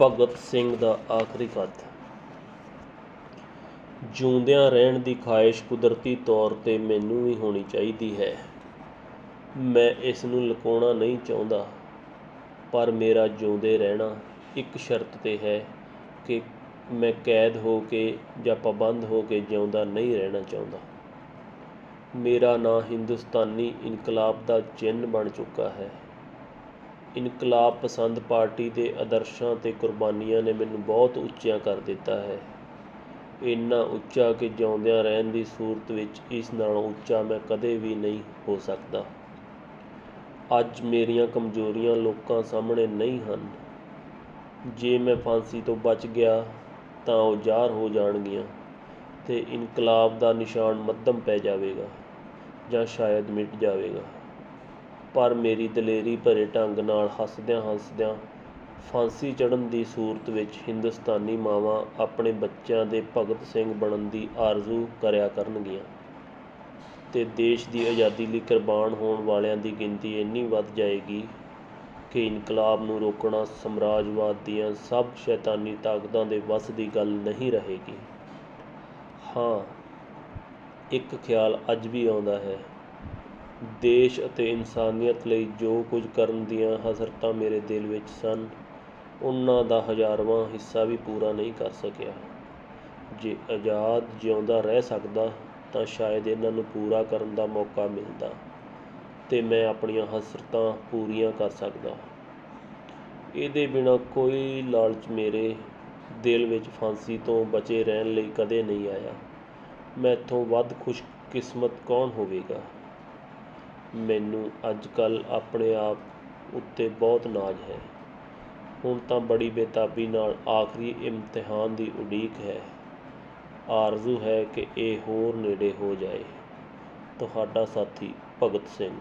ਭਗਤ ਸਿੰਘ ਦਾ ਆਖਰੀ ਖਤ ਜਿਉਂਦਿਆਂ ਰਹਿਣ ਦੀ ਖਾਹਿਸ਼ ਕੁਦਰਤੀ ਤੌਰ 'ਤੇ ਮੈਨੂੰ ਵੀ ਹੋਣੀ ਚਾਹੀਦੀ ਹੈ। ਮੈਂ ਇਸ ਨੂੰ ਲੁਕਾਉਣਾ ਨਹੀਂ ਚਾਹੁੰਦਾ, ਪਰ ਮੇਰਾ ਜਿਉਂਦੇ ਰਹਿਣਾ ਇੱਕ ਸ਼ਰਤ 'ਤੇ ਹੈ ਕਿ ਮੈਂ ਕੈਦ ਹੋ ਕੇ ਜਾਂ ਪਾਬੰਦ ਹੋ ਕੇ ਜਿਉਂਦਾ ਨਹੀਂ ਰਹਿਣਾ ਚਾਹੁੰਦਾ। ਮੇਰਾ ਨਾਂ ਹਿੰਦੁਸਤਾਨੀ ਇਨਕਲਾਬ ਦਾ ਚਿੰਨ੍ਹ ਬਣ ਚੁੱਕਾ ਹੈ। ਇਨਕਲਾਬ ਪਸੰਦ ਪਾਰਟੀ ਦੇ ਆਦਰਸ਼ਾਂ ਅਤੇ ਕੁਰਬਾਨੀਆਂ ਨੇ ਮੈਨੂੰ ਬਹੁਤ ਉੱਚਿਆਂ ਕਰ ਦਿੱਤਾ ਹੈ। ਇੰਨਾ ਉੱਚਾ ਕਿ ਜਿਉਂਦਿਆਂ ਰਹਿਣ ਦੀ ਸੂਰਤ ਵਿੱਚ ਇਸ ਨਾਲੋਂ ਉੱਚਾ ਮੈਂ ਕਦੇ ਵੀ ਨਹੀਂ ਹੋ ਸਕਦਾ। ਅੱਜ ਮੇਰੀਆਂ ਕਮਜ਼ੋਰੀਆਂ ਲੋਕਾਂ ਸਾਹਮਣੇ ਨਹੀਂ ਹਨ। ਜੇ ਮੈਂ ਫਾਂਸੀ ਤੋਂ ਬਚ ਗਿਆ ਤਾਂ ਉਹ ਜ਼ਾਹਰ ਹੋ ਜਾਣਗੀਆਂ ਤੇ ਇਨਕਲਾਬ ਦਾ ਨਿਸ਼ਾਨ ਮੱਧਮ ਪੈ ਜਾਵੇਗਾ ਜਾਂ ਸ਼ਾਇਦ ਮਿਟ ਜਾਵੇਗਾ। ਪਰ ਮੇਰੀ ਦਲੇਰੀ ਭਰੇ ਢੰਗ ਨਾਲ ਹੱਸਦਿਆਂ ਹੱਸਦਿਆਂ ਫਾਂਸੀ ਚੜ੍ਹਨ ਦੀ ਸੂਰਤ ਵਿੱਚ ਹਿੰਦੁਸਤਾਨੀ ਮਾਵਾਂ ਆਪਣੇ ਬੱਚਿਆਂ ਦੇ ਭਗਤ ਸਿੰਘ ਬਣਨ ਦੀ ਆਰਜ਼ੂ ਕਰਿਆ ਕਰਨਗੀਆਂ। ਤੇ ਦੇਸ਼ ਦੀ ਆਜ਼ਾਦੀ ਲਈ ਕੁਰਬਾਨ ਹੋਣ ਵਾਲਿਆਂ ਦੀ ਗਿਣਤੀ ਇੰਨੀ ਵੱਧ ਜਾਏਗੀ ਕਿ ਇਨਕਲਾਬ ਨੂੰ ਰੋਕਣਾ ਸਮਰਾਜਵਾਦ ਦੀਆਂ ਸਭ ਸ਼ੈਤਾਨੀ ਤਾਕਤਾਂ ਦੇ ਵੱਸ ਦੀ ਗੱਲ ਨਹੀਂ ਰਹੇਗੀ। ਹਾਂ, ਇੱਕ ਖਿਆਲ ਅੱਜ ਵੀ ਆਉਂਦਾ ਹੈ। ਦੇਸ਼ ਅਤੇ ਇਨਸਾਨੀਅਤ ਲਈ ਜੋ ਕੁਝ ਕਰਨ ਦੀਆਂ ਹਸਰਤਾਂ ਮੇਰੇ ਦਿਲ ਵਿੱਚ ਸਨ, ਉਹਨਾਂ ਦਾ ਹਜ਼ਾਰਵਾਂ ਹਿੱਸਾ ਵੀ ਪੂਰਾ ਨਹੀਂ ਕਰ ਸਕਿਆ। ਜੇ ਆਜ਼ਾਦ ਜਿਉਂਦਾ ਰਹਿ ਸਕਦਾ, ਤਾਂ ਸ਼ਾਇਦ ਇਹਨਾਂ ਨੂੰ ਪੂਰਾ ਕਰਨ ਦਾ ਮੌਕਾ ਮਿਲਦਾ ਤੇ ਮੈਂ ਆਪਣੀਆਂ ਹਸਰਤਾਂ ਪੂਰੀਆਂ ਕਰ ਸਕਦਾ। ਇਹਦੇ ਬਿਨਾਂ ਕੋਈ ਲਾਲਚ ਮੇਰੇ ਦਿਲ ਵਿੱਚ ਫਾਂਸੀ ਤੋਂ ਬਚੇ ਰਹਿਣ ਲਈ ਕਦੇ ਨਹੀਂ ਆਇਆ। ਮੈਥੋਂ ਵੱਧ ਖੁਸ਼ਕਿਸਮਤ ਕੌਣ ਹੋਵੇਗਾ? ਮੈਨੂੰ ਅੱਜ ਕੱਲ੍ਹ ਆਪਣੇ ਆਪ ਉੱਤੇ ਬਹੁਤ ਨਾਜ਼ ਹੈ। ਹੁਣ ਤਾਂ ਬੜੀ ਬੇਤਾਬੀ ਨਾਲ ਆਖਰੀ ਇਮਤਿਹਾਨ ਦੀ ਉਡੀਕ ਹੈ। ਆਰਜ਼ੂ ਹੈ ਕਿ ਇਹ ਹੋਰ ਨੇੜੇ ਹੋ ਜਾਏ। ਤੁਹਾਡਾ ਸਾਥੀ ਭਗਤ ਸਿੰਘ।